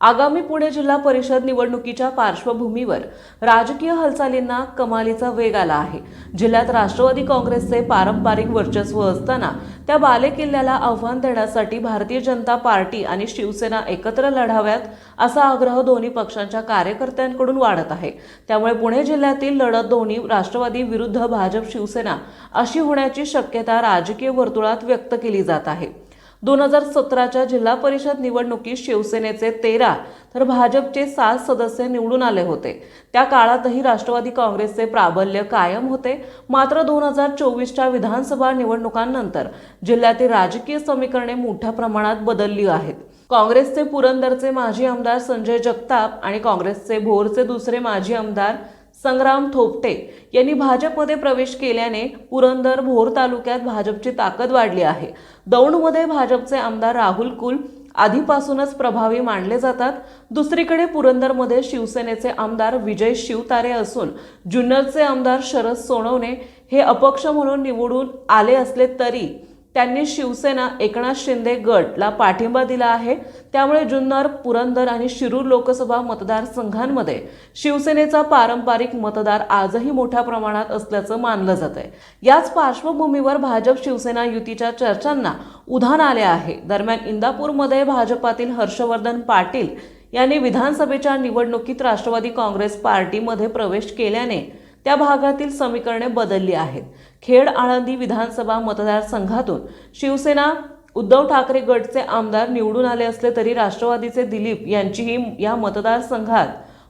आगामी पुणे जिल्हा परिषद निवडणुकीच्या पार्श्वभूमीवर राजकीय हालचालींना कमालीचा वेग आला आहे. जिल्ह्यात राष्ट्रवादी काँग्रेसचे पारंपरिक वर्चस्व असताना त्या बालेकिल्ल्याला आव्हान देण्यासाठी भारतीय जनता पार्टी आणि शिवसेना एकत्र लढाव्यात असा आग्रह दोन्ही पक्षांच्या कार्यकर्त्यांकडून वाढत आहे. त्यामुळे पुणे जिल्ह्यातील लढत दोन्ही राष्ट्रवादी विरुद्ध भाजप शिवसेना अशी होण्याची शक्यता राजकीय वर्तुळात व्यक्त केली जात आहे. दोन हजार सतराच्या जिल्हा परिषद निवडणुकीत शिवसेनेचे तेरा तर भाजपचे सात सदस्य निवडून आले होते. त्या काळातही राष्ट्रवादी काँग्रेसचे प्राबल्य कायम होते. मात्र दोन हजार चोवीसच्या विधानसभा निवडणुकांनंतर जिल्ह्यातील राजकीय समीकरणे मोठ्या प्रमाणात बदलली आहेत. काँग्रेसचे पुरंदरचे माजी आमदार संजय जगताप आणि काँग्रेसचे भोरचे दुसरे माजी आमदार संग्राम थोपटे यांनी भाजपमध्ये प्रवेश केल्याने पुरंदर भोर तालुक्यात भाजपची ताकद वाढली आहे. दौंडमध्ये भाजपचे आमदार राहुल कुल आधीपासूनच प्रभावी मानले जातात. दुसरीकडे पुरंदरमध्ये शिवसेनेचे आमदार विजय शिवतारे असून जुन्नरचे आमदार शरद सोनवणे हे अपक्ष म्हणून निवडून आले असले तरी त्यांनी शिवसेना एकनाथ शिंदे गटला पाठिंबा दिला आहे. त्यामुळे जुन्नर पुरंदर आणि शिरूर लोकसभा मतदारसंघांमध्ये शिवसेनेचा पारंपरिक मतदार आजही मोठ्या प्रमाणात असल्याचं मानलं जात आहे याच पार्श्वभूमीवर भाजप शिवसेना युतीच्या चर्चांना उधाण आले आहे. दरम्यान इंदापूरमध्ये भाजपातील हर्षवर्धन पाटील यांनी विधानसभेच्या निवडणुकीत राष्ट्रवादी काँग्रेस पार्टीमध्ये प्रवेश केल्याने त्या भागातील समीकरणे बदलली आहेत. खेड आळंदी विधानसभा मतदारसंघातून शिवसेना उद्धव ठाकरे गटचे आमदार निवडून आले असले तरी राष्ट्रवादीचे दिलीप यांचीही या मतदारसंघात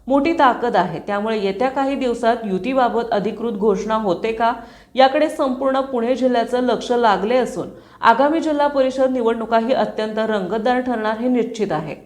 मोठी ताकद आहे. त्यामुळे येत्या काही दिवसात युतीबाबत अधिकृत घोषणा होते का? याकडे संपूर्ण पुणे जिल्ह्याचं लक्ष लागले असून आगामी जिल्हा परिषद निवडणुकाही अत्यंत रंगतदार ठरणार हे निश्चित आहे.